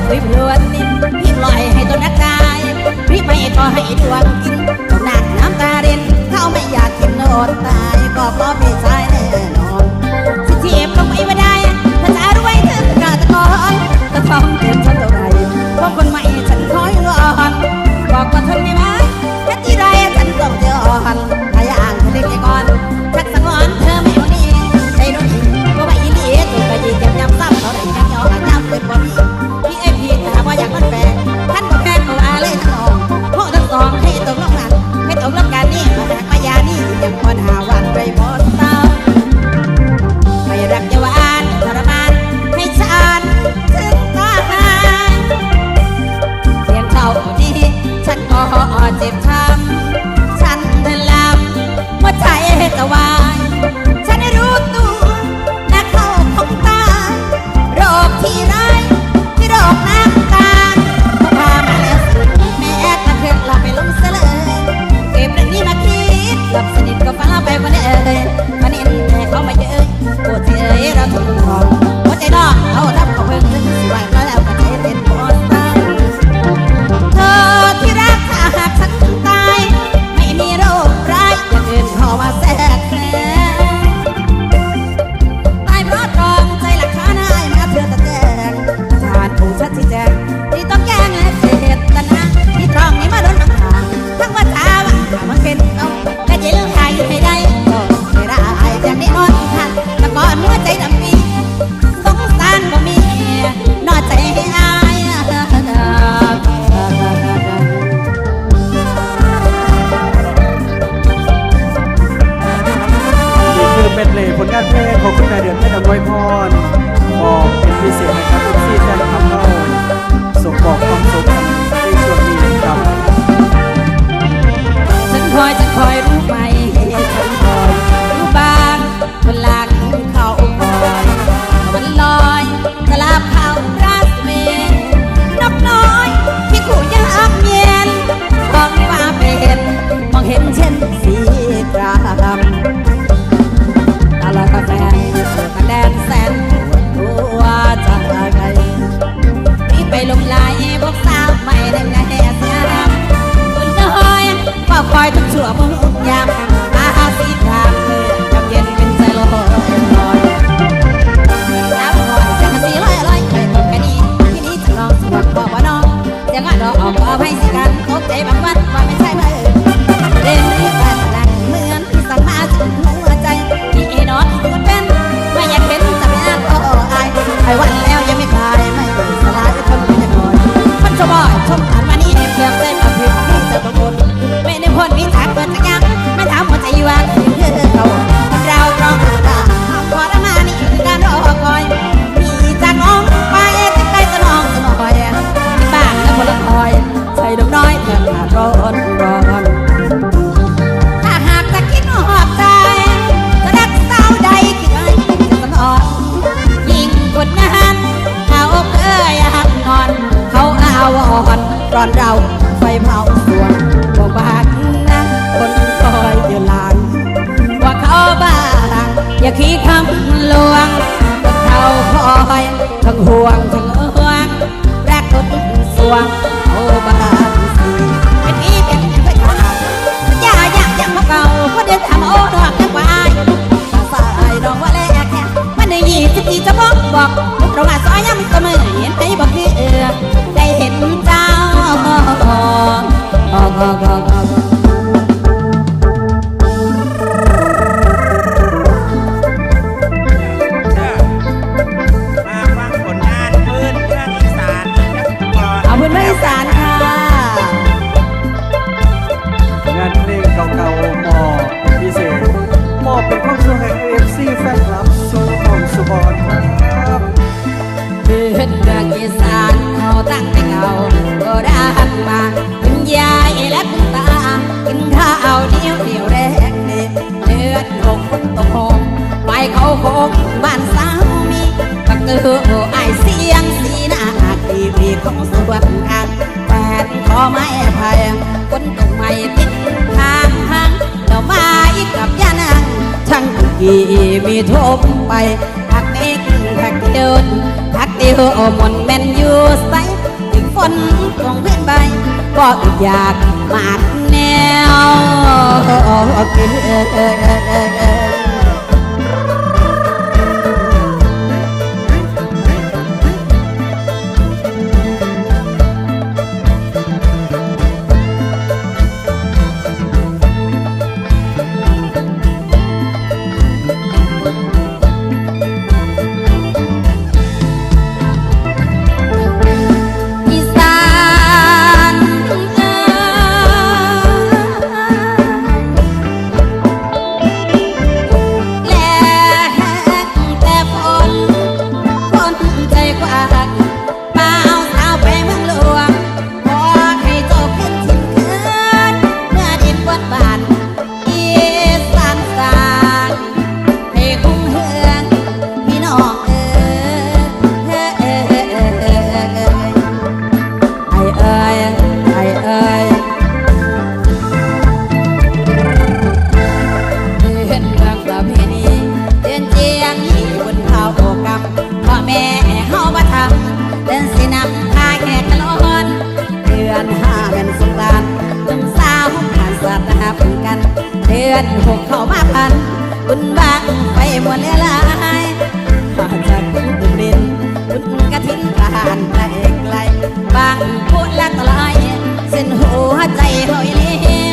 พี่พริบล้วนนินพี่ปล่อยให้ต้นนักกายพี่ไม่ขอให้ดวงกินตหนักน้ำตาเรนเขาไม่อยากกินโนดตายก็เพพี่ชาย ลงลายบอกสาวไม่ได้แน่เสียคนน้อยก็คอยทุกชั่วโมงยาม come on. อนร้อนเราไฟเผาสวนบอกบากนะคนคอยอยู่หลังว่าเขาบ้าลังอย่าขี้คำลวงเขาคอยทั้งห่วงทั้งห่วงแรกคนสวงเขาบ้าเป็นอีเป็นยังไม่ขาดอย่าอยากอยากมาเก่าคนเดียวทำโอ้ดอกนักวายภาษาไอ้อกว่าแลกแค่มันในยี่สิจีจะบอกบอกตรงอะซอยยังก็ไม่เห็นใอ้บอกที่เออ ba ba คนตรงไม่ติดทางทางเจ้ามาอีกกับยานังทั้งกี่มีทบไปพักเอกพักเดินพักเดียวอมนแมนอยู่ใสถึงฝนตรงเพื่อนใบก็อยากมาแนวเออเออเออ สหบุญกัน เดือนหกเข้ามาพัน บุญบางไปหมดแล้ลายจากบุญบุญบินบุญกระถิ่นผ่านตะเไกลบางพูดละตลายเส้นหัวใจเฮาอีลี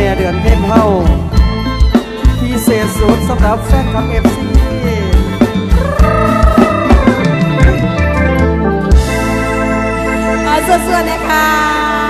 แม่เดือนเพ็ญเฮาพิเศษสุดสำหรับแฟนคลับเอฟซีเอาเสื้อเนี่ยค่ะ